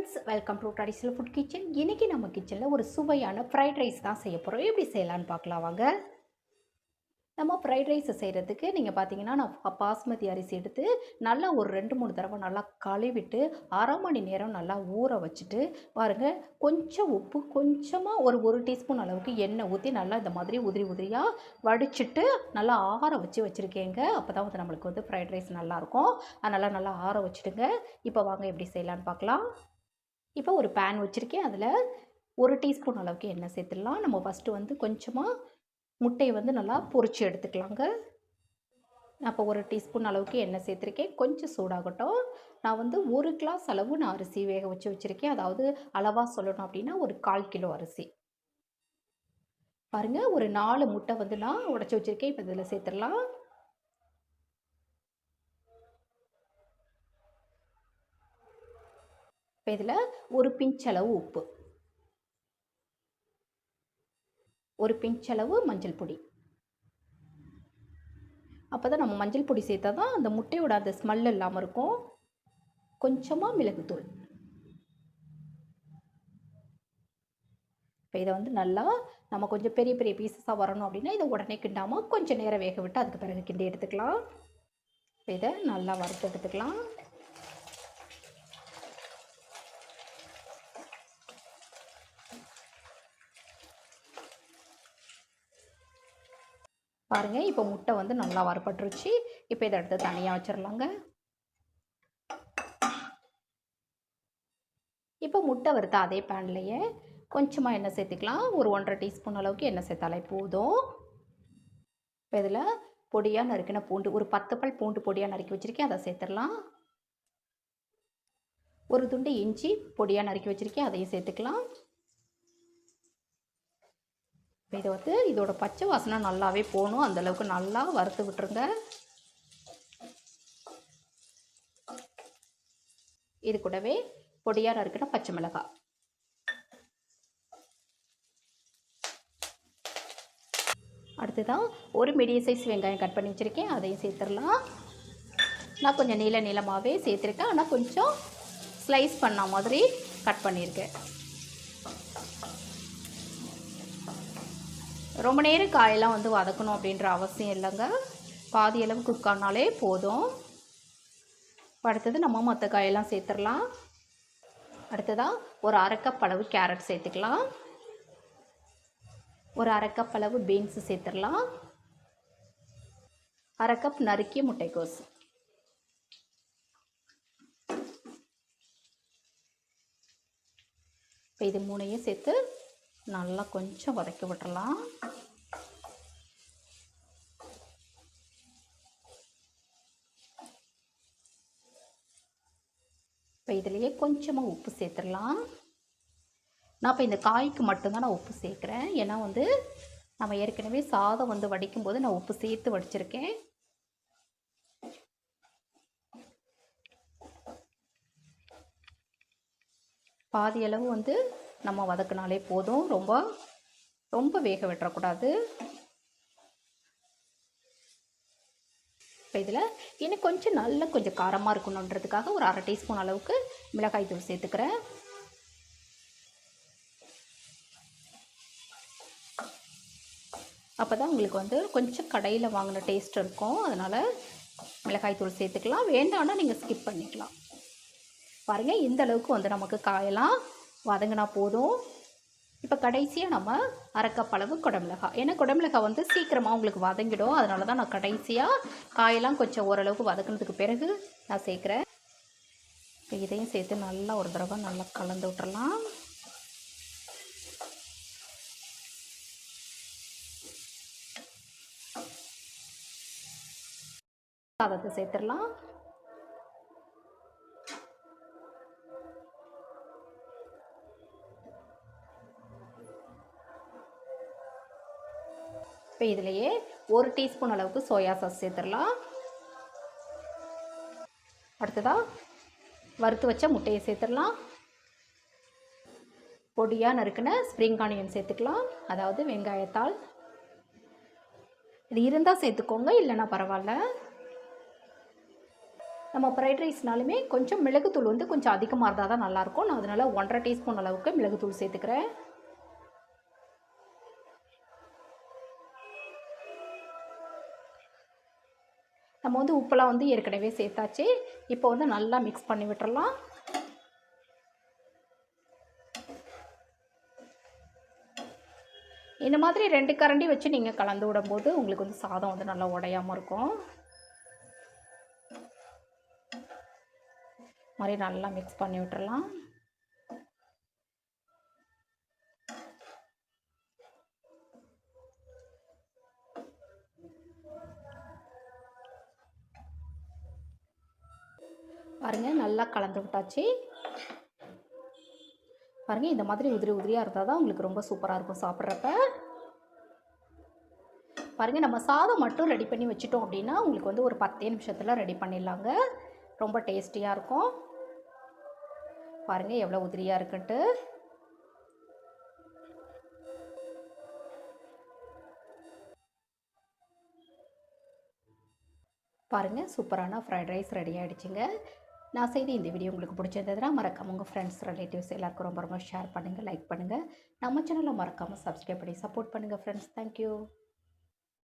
Friends welcome to traditional food kitchen இன்றைக்கி நம்ம கிச்சனில் ஒரு சுவையான ஃப்ரைட் ரைஸ் தான் செய்ய போகிறோம் எப்படி செய்யலான்னு பார்க்கலாம் வாங்க. நம்ம ஃப்ரைட் ரைஸ் செய்கிறதுக்கு நீங்கள் பார்த்தீங்கன்னா நான் பாஸ்மதி அரிசி எடுத்து நல்லா ஒரு ரெண்டு மூணு தடவை நல்லா கழுவிட்டு அரை மணி நேரம் நல்லா ஊற வச்சுட்டு பாருங்கள் கொஞ்சம் உப்பு கொஞ்சமாக ஒரு ஒரு டீஸ்பூன் அளவுக்கு எண்ணெய் ஊற்றி நல்லா இந்த மாதிரி உதிரி உதிரியாக வடிச்சிட்டு நல்லா ஆற வச்சு வச்சுருக்கேங்க. அப்போ தான் வந்து நம்மளுக்கு வந்து ஃப்ரைட் ரைஸ் நல்லாயிருக்கும் அதனால் நல்லா ஆற வச்சுடுங்க. இப்போ வாங்க எப்படி செய்யலான்னு பார்க்கலாம். இப்போ ஒரு பேன் வச்சுருக்கேன். அதில் ஒரு டீஸ்பூன் அளவுக்கு எண்ணெய் சேர்த்துடலாம். நம்ம ஃபஸ்ட்டு வந்து கொஞ்சமாக முட்டையை வந்து நல்லா பொறிச்சு எடுத்துக்கலாங்க. நான் இப்போ ஒரு டீஸ்பூன் அளவுக்கு எண்ணெய் சேர்த்துருக்கேன். கொஞ்சம் சூடாகட்டும். நான் வந்து ஒரு கிளாஸ் அளவு நான் அரிசி வேக வச்சு வச்சுருக்கேன். அதாவது அளவாக சொல்லணும் அப்படின்னா ஒரு கால் கிலோ அரிசி. பாருங்கள் ஒரு நாலு முட்டை வந்து நான் உடச்சி வச்சுருக்கேன். இப்போ இதில் சேர்த்துடலாம். இப்போ இதில் ஒரு பிஞ்சளவு உப்பு. ஒரு பிஞ்சளவு மஞ்சள் பொடி. அப்போ தான் நம்ம மஞ்சள் பொடி சேர்த்தா தான் அந்த முட்டையோட அந்த ஸ்மெல் இல்லாமல் இருக்கும். கொஞ்சமாக மிளகுத்தூள் இப்போ இதை வந்து நல்லா நம்ம கொஞ்சம் பெரிய பெரிய பீசஸாக வரணும் அப்படின்னா இதை உடனே கிண்டாமல் கொஞ்சம் நேரம் வேக விட்டு அதுக்கு பிறகு கிண்டி எடுத்துக்கலாம். இப்போ இதை நல்லா வறுத்து எடுத்துக்கலாம். பாருங்கள் இப்போ முட்டை வந்து நல்லா வறுபட்டுருச்சு. இப்போ இதை எடுத்து தனியாக வச்சிடலாங்க இப்போ முட்டை வறுத்த அதே பேன்லேயே கொஞ்சமாக எண்ணெய் சேர்த்துக்கலாம். ஒரு ஒன்றரை டீஸ்பூன் அளவுக்கு எண்ணெய் சேர்த்தாலே போதும். இப்போ இதில் பொடியாக நறுக்கின பூண்டு ஒரு பத்து பல் பூண்டு பொடியாக நறுக்கி வச்சுருக்கேன். அதை சேர்த்துடலாம். ஒரு துண்டு இஞ்சி பொடியாக நறுக்கி வச்சுருக்கேன். அதையும் சேர்த்துக்கலாம். இதை வந்து இதோட பச்சை வாசனை நல்லாவே போகணும். அந்தளவுக்கு நல்லா வறுத்து விட்டுருங்க. இது கூடவே பொடியாக இருக்கிற பச்சை மிளகாய். அடுத்ததான் ஒரு மீடியம் சைஸ் வெங்காயம் கட் பண்ணி வச்சுருக்கேன். அதையும் சேர்த்துடலாம். நான் கொஞ்சம் நீள நீளமாகவே சேர்த்துருக்கேன். ஆனால் கொஞ்சம் ஸ்லைஸ் பண்ண மாதிரி கட் பண்ணியிருக்கேன். ரொம்ப நேரம் காயெல்லாம் வந்து வதக்கணும் அப்படின்ற அவசியம் இல்லைங்க. பாதி அளவு குக் ஆனாலே போதும். அடுத்தது நம்ம மற்ற காயெல்லாம் சேர்த்துடலாம். அடுத்ததாக ஒரு அரைக்கப் அளவு கேரட் சேர்த்துக்கலாம். ஒரு அரைக்கப் அளவு பீன்ஸு சேர்த்துடலாம். அரைக்கப் நறுக்கிய முட்டைக்கோஸ். இப்போ இது மூணையும் சேர்த்து நல்லா கொஞ்சம் வதக்கி விட்டுறலாம் இப்போ இதுலேயே கொஞ்சமாக உப்பு சேர்த்துடலாம். நான் இப்போ இந்த காய்க்கு மட்டும்தான் நான் உப்பு சேர்க்குறேன். ஏன்னா வந்து நம்ம ஏற்கனவே சாதம் வந்து வடிக்கும் போது நான் உப்பு சேர்த்து வடிச்சிருக்கேன். பாதி அளவு வந்து நம்ம வதக்கினாலே போதும். ரொம்ப ரொம்ப வேக விட்டுறக்கூடாது. இதில் இன்னும் கொஞ்சம் நல்ல கொஞ்சம் காரமாக இருக்கணுன்றதுக்காக ஒரு அரை டீஸ்பூன் அளவுக்கு மிளகாய் தூள் சேர்த்துக்கிறேன். அப்போ தான் உங்களுக்கு வந்து கொஞ்சம் கடையில் வாங்கின டேஸ்ட் இருக்கும். அதனால் மிளகாய் தூள் சேர்த்துக்கலாம். வேண்டாம்னா நீங்கள் ஸ்கிப் பண்ணிக்கலாம். பாருங்கள் இந்த அளவுக்கு வந்து நமக்கு காயெல்லாம் வதங்கினா போதும். இப்போ கடைசியாக நம்ம அரைக்கப் அளவு குடமிளகாய் ஏன்னா குடமிளகாய் வந்து சீக்கிரமாக உங்களுக்கு வதங்கிடும். அதனால தான் நான் கடைசியாக காயெல்லாம் கொஞ்சம் ஓரளவுக்கு வதக்குனதுக்கு பிறகு நான் சேர்க்குறேன். இப்போ இதையும் சேர்த்து நல்லா ஒரு தடவை நல்லா கலந்து விட்டுறலாம். சாதத்தை சேர்த்துடலாம். இப்போ இதுலேயே ஒரு டீஸ்பூன் அளவுக்கு சோயா சாஸ் சேர்த்துடலாம். அடுத்ததாக வறுத்து வச்ச முட்டையை சேர்த்துடலாம். பொடியாக நறுக்கின ஸ்ப்ரிங் ஆனியன் சேர்த்துக்கலாம். அதாவது வெங்காயத்தாள். இது இருந்தால் சேர்த்துக்கோங்க இல்லைன்னா பரவாயில்ல. நம்ம ஃப்ரைட் ரைஸ்னாலுமே கொஞ்சம் மிளகுத்தூள் வந்து கொஞ்சம் அதிகமாக இருந்தால் தான் நல்லாயிருக்கும் நான் அதனால் ஒன்றரை டீஸ்பூன் அளவுக்கு மிளகுத்தூள் சேர்த்துக்கிறேன். நம்ம வந்து உப்பெல்லாம் வந்து ஏற்கனவே சேர்த்தாச்சு. இப்போ வந்து நல்லா மிக்ஸ் பண்ணி விட்டுறலாம். இந்த மாதிரி ரெண்டு கரண்டி வச்சு நீங்கள் கலந்து விடும்போது உங்களுக்கு வந்து சாதம் வந்து நல்லா உடையாமல் இருக்கும். மாதிரி நல்லா மிக்ஸ் பண்ணி விட்டுறலாம். பாருங்கள் நல்லா கலந்து விட்டாச்சு. பாருங்கள் இந்த மாதிரி உதிரி உதிரியாக இருந்தால் தான் உங்களுக்கு ரொம்ப சூப்பராக இருக்கும் சாப்பிட்றப்ப. பாருங்கள் நம்ம சாதம் மட்டும் ரெடி பண்ணி வச்சிட்டோம் அப்படின்னா உங்களுக்கு வந்து ஒரு பத்தே நிமிஷத்தில் ரெடி பண்ணிடலாங்க. ரொம்ப டேஸ்டியாக இருக்கும். பாருங்கள் எவ்வளோ உதிரியாக இருக்குன்ட்டு பாருங்கள் சூப்பரான ஃப்ரைட் ரைஸ் ரெடி ஆகிடுச்சிங்க நான் செய்த இந்த வீடியோ உங்களுக்கு பிடிச்சிருந்ததுன்னா மறக்காம உங்கள் ஃப்ரெண்ட்ஸ் ரிலேட்டிவ்ஸ் எல்லாருக்கும் ரொம்ப ரொம்ப ஷேர் பண்ணுங்கள் லைக் பண்ணுங்கள் நம்ம சேனலை மறக்காமல் சப்ஸ்கிரைப் பண்ணி சப்போர்ட் பண்ணுங்கள் ஃப்ரெண்ட்ஸ் தேங்க்யூ